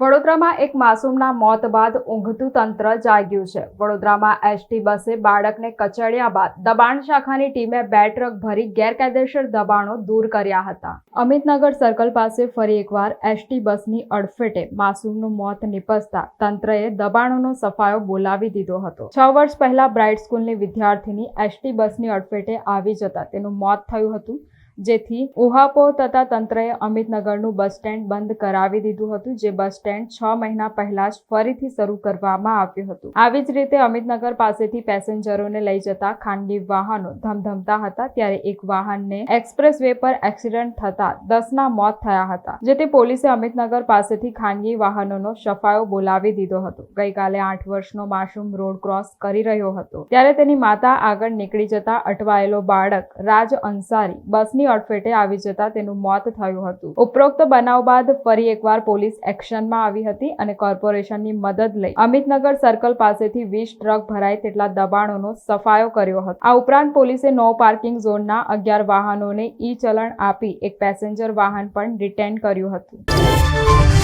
વડોદરામાં એક માસૂમના મોત બાદ ઊંઘતું તંત્ર જાગ્યું છે. વડોદરામાં એસટી બસે બાળકને કચડ્યા બાદ દબાણ શાખાની ટીમે બે ટ્રક ભરી ગેરકાયદેસર દબાણો દૂર કર્યા હતા. અમિતનગર સર્કલ પાસે ફરી એકવાર એસટી બસની અડફેટે માસૂમનું મોત નિપજતા તંત્રએ દબાણોનો સફાયો બોલાવી દીધો હતો. છ વર્ષ પહેલા બ્રાઇટ સ્કૂલની વિદ્યાર્થીની એસટી બસની અડફેટે આવી જતા તેનું મોત થયું હતું. જેથી ઉહાપો તથા તંત્રએ અમિતનગરનું બસ સ્ટેન્ડ બંધ કરાવી દીધું હતું, જે બસ સ્ટેન્ડ છ મહિના પહેલા જ ફરીથી શરૂ કરવામાં આવ્યું હતું. આવી જ રીતે અમિતનગર પાસેથી પેસેન્જરોને લઈ જતા ખાનગી વાહનો ધમધમતા હતા, ત્યારે એક વાહનને એક્સપ્રેસ વે પર એક્સિડન્ટ થતા દસના મોત થયા હતા, જેથી પોલીસે અમિતનગર પાસેથી ખાનગી વાહનોનો સફાયો બોલાવી દીધો હતો. ગઈકાલે આઠ વર્ષનો માસૂમ રોડ ક્રોસ કરી રહ્યો હતો. ત્યારે તેની માતા આગળ નીકળી જતા અટવાયેલો બાળક રાજ અંસારી બસની અડફેટે આવી જતા તેનું મોત થયું હતું. ઉપરોક્ત બનાવ બાદ ફરી એકવાર પોલીસ એક્શનમાં આવી હતી અને કોર્પોરેશનની મદદ લઈ અમિતનગર સર્કલ પાસેથી વીસ ટ્રક ભરાય તેટલા દબાણોનો સફાયો કર્યો હતો. આ ઉપરાંત પોલીસે નો પાર્કિંગ ઝોનના અગિયાર વાહનોને ઈ ચલણ આપી એક પેસેન્જર વાહન પણ રિટેન કર્યું હતું.